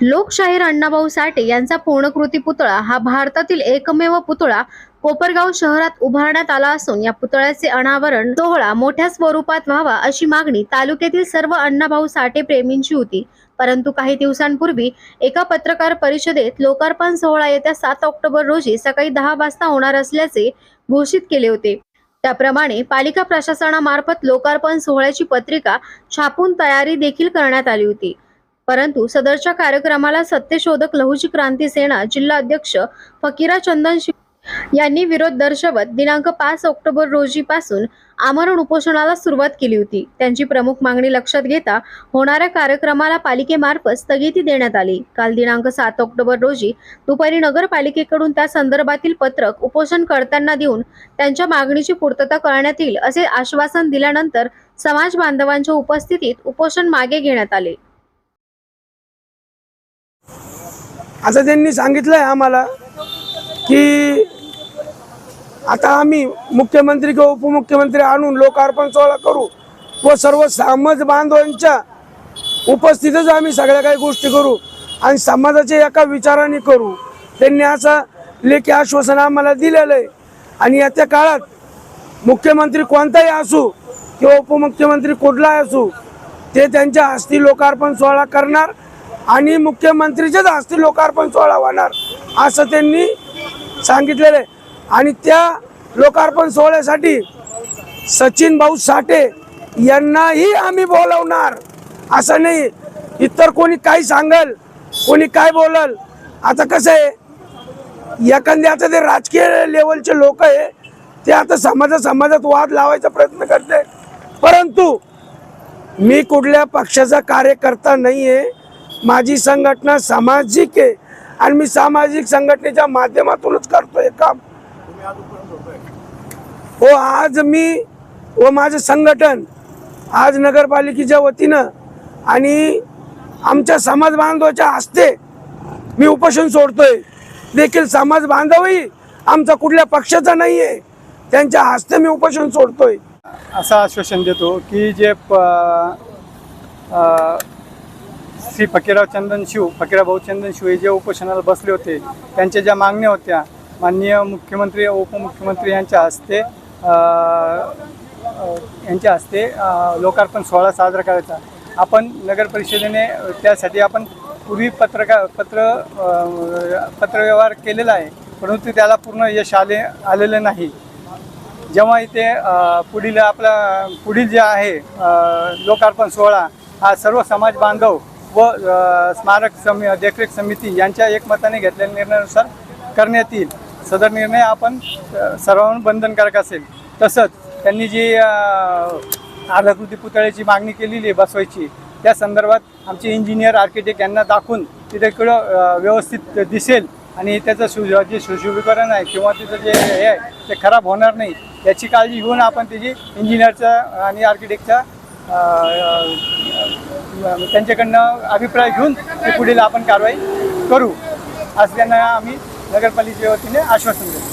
लोकशाहीर अण्णाभाऊ साठे यांचा पूर्णकृती पुतळा हा भारतातील एकमेव पुतळा कोपरगाव शहरात उभारण्यात आला असून या पुतळ्याचे अनावरण सोहळा मोठ्या स्वरूपात व्हावा अशी मागणी तालुक्यातील सर्व अण्णाभाऊ साठे प्रेमींची होती. परंतु काही दिवसांपूर्वी एका पत्रकार परिषदेत लोकार्पण सोहळा येत्या सात ऑक्टोबर रोजी सकाळी दहा वाजता होणार असल्याचे घोषित केले होते. त्याप्रमाणे पालिका प्रशासनामार्फत लोकार्पण सोहळ्याची पत्रिका छापून तयारी देखील करण्यात आली होती. परंतु सदरच्या कार्यक्रमाला सत्यशोधक लहुजी क्रांती सेना जिल्हा अध्यक्ष फकीरा चंदन यांनी विरोध दर्शवत दिनांक पाच ऑक्टोबर रोजीपासून आमरण उपोषणाला सुरुवात केली होती. त्यांची प्रमुख मागणी लक्षात घेता होणाऱ्या कार्यक्रमाला पालिकेमार्फत स्थगिती देण्यात आली. काल दिनांक सात ऑक्टोबर रोजी दुपारी नगरपालिकेकडून त्या संदर्भातील पत्रक उपोषण करताना देऊन त्यांच्या मागणीची पूर्तता करण्यात येईल असे आश्वासन दिल्यानंतर समाज बांधवांच्या उपस्थितीत उपोषण मागे घेण्यात आले. असं त्यांनी सांगितलंय आम्हाला की आता आम्ही मुख्यमंत्री किंवा उपमुख्यमंत्री आणून लोकार्पण सोहळा करू व सर्व समाज बांधवांच्या उपस्थितच आम्ही सगळ्या काही गोष्टी करू आणि समाजाच्या एका विचाराने करू. त्यांनी असं लेखी आश्वासन आम्हाला दिलेलं आहे. आणि येत्या काळात मुख्यमंत्री कोणताही असू किंवा उपमुख्यमंत्री कुठलाही असू ते त्यांच्या हस्ती लोकार्पण सोहळा करणार आणि मुख्यमंत्रीच्याच हस्ते लोकार्पण सोहळा होणार असं त्यांनी सांगितलेलं आहे. आणि त्या लोकार्पण सोहळ्यासाठी सचिन भाऊ साठे यांनाही आम्ही बोलवणार असं नाही. इतर कोणी काय सांगल कोणी काय बोलल आता कसं आहे एखादे आता ते राजकीय लेवलचे लोक आहे ते आता समाजा समाजात वाद लावायचा प्रयत्न करते. परंतु मी कुठल्या पक्षाचा कार्यकर्ता नाही आहे माझी संघटना सामाजिक आहे आणि मी सामाजिक संघटनेच्या माध्यमातूनच करतोय काम. हो आज मी व माझं संघटन आज नगरपालिकेच्या वतीनं आणि आमच्या समाज बांधवाच्या हस्ते मी उपोषण सोडतोय. देखील समाज बांधवही आमचा कुठल्या पक्षाचा नाही आहे त्यांच्या हस्ते मी उपोषण सोडतोय. असं आश्वासन देतो की जे प श्री फकीराव चंदन शिव फकीराव भाऊ चंदन शिव हे जे उपोषणाला बसले होते त्यांच्या ज्या मागण्या होत्या माननीय मुख्यमंत्री उपमुख्यमंत्री यांच्या हस्ते यांच्या हस्ते लोकार्पण सोहळा साजरा करायचा. आपण नगर परिषदेने त्यासाठी आपण पूर्वी पत्रका पत्र पत्रव्यवहार केलेला आहे परंतु त्याला पूर्ण यश आले आलेलं नाही. जेव्हा इथे पुढील आपला पुढील जे आहे लोकार्पण सोहळा हा सर्व समाज बांधव व स्मारक समी देखरेख समिती यांच्या एकमताने घेतलेल्या निर्णयानुसार करण्यात येईल. सदर निर्णय आपण सर्वांवर सर्वांना बंधनकारक असेल. तसंच त्यांनी जी अर्धाकृती पुतळ्याची मागणी केलेली आहे बसवायची त्या संदर्भात आमचे इंजिनियर आर्किटेक्ट यांना दाखवून तिथे इकडं व्यवस्थित दिसेल आणि त्याचं सु जे सुशोभीकरण आहे किंवा तिचं जे हे आहे ते खराब होणार नाही याची काळजी घेऊन आपण त्याची इंजिनियरचा आणि आर्किटेक्टचा त्यांच्याकडनं अभिप्राय घेऊन ते पुढील आपण कारवाई करू असं त्यांना आम्ही नगरपालिकेच्या वतीने आश्वासन देतो.